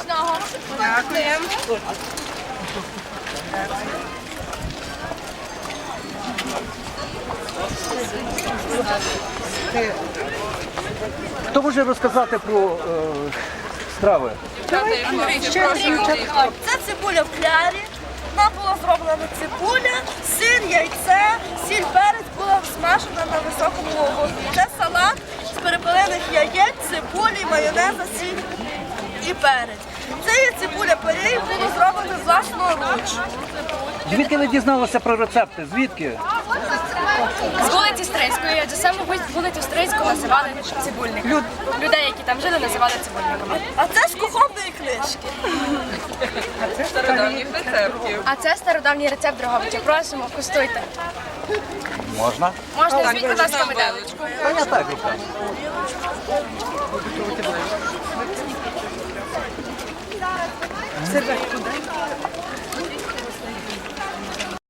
Смачного. Хто може розказати про е, страви? Це цибуля в клярі. Вона була зроблена цибуля, сир, яйце, сіль, перець була смажена на високому вогні. Це салат з перепалених яєць, цибулі, майонеза, сіль і перець. Це є цибуля порей, було зроблено власноруч. Звідки ви дізналися про рецепти? Звідки? З вулиці Стрийської, адже саме вулицю Стрийську називали цибульник. Людей, які там жили, називали цибульниками. А це з кухонної книжки. стародавніх рецептів. А це стародавній рецепт Дрогобича. Просимо, куштуйте. Можна? Можна візьміть, будь ласка, Та я так руками.